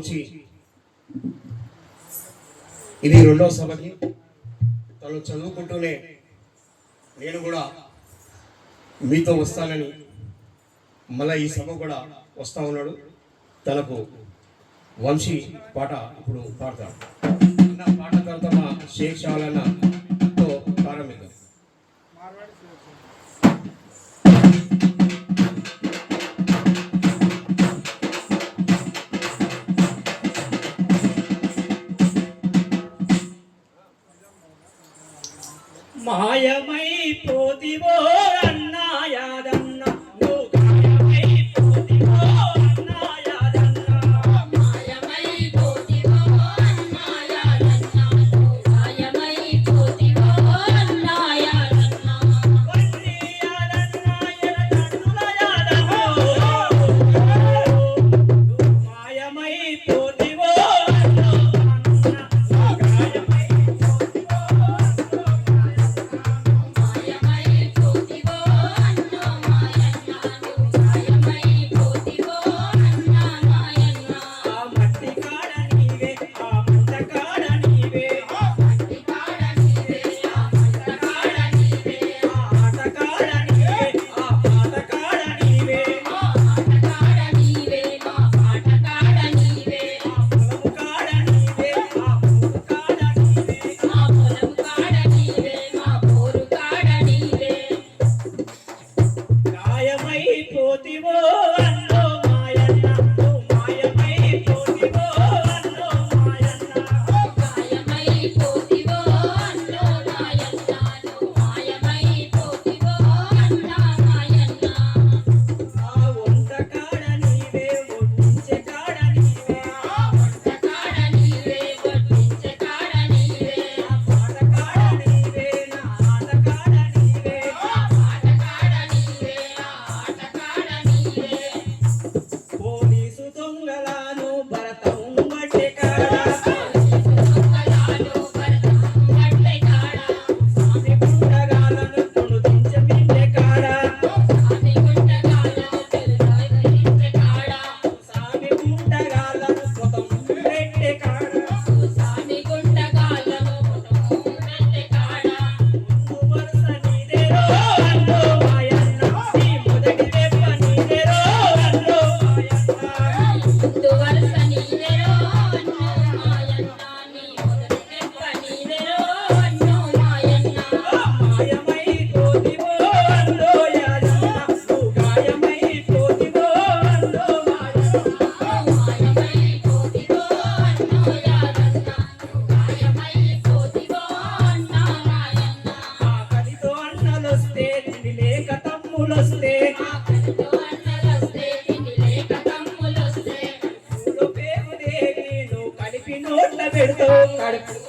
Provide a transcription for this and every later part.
నుంచి ఇది రెండో సభకి తను చదువుకుంటూనే నేను కూడా మీతో వస్తానని మళ్ళీ ఈ సభ కూడా వస్తా ఉన్నాడు. తనకు వంశీ పాట ఇప్పుడు పాడతాడు. పాట తర్వాత మా షేక్ నువ్వు కలిపి నోట్ల పెడతావు కడుపు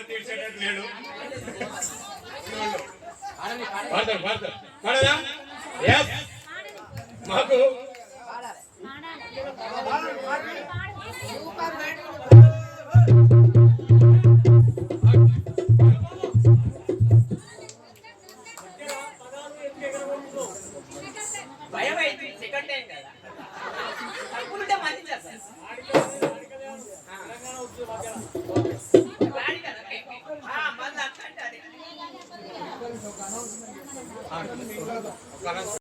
మైక్ మరి తీర్చేటట్టు లేడు. పాడతాడు పాడతాడు పాడదా? మాకు 啊你我刚开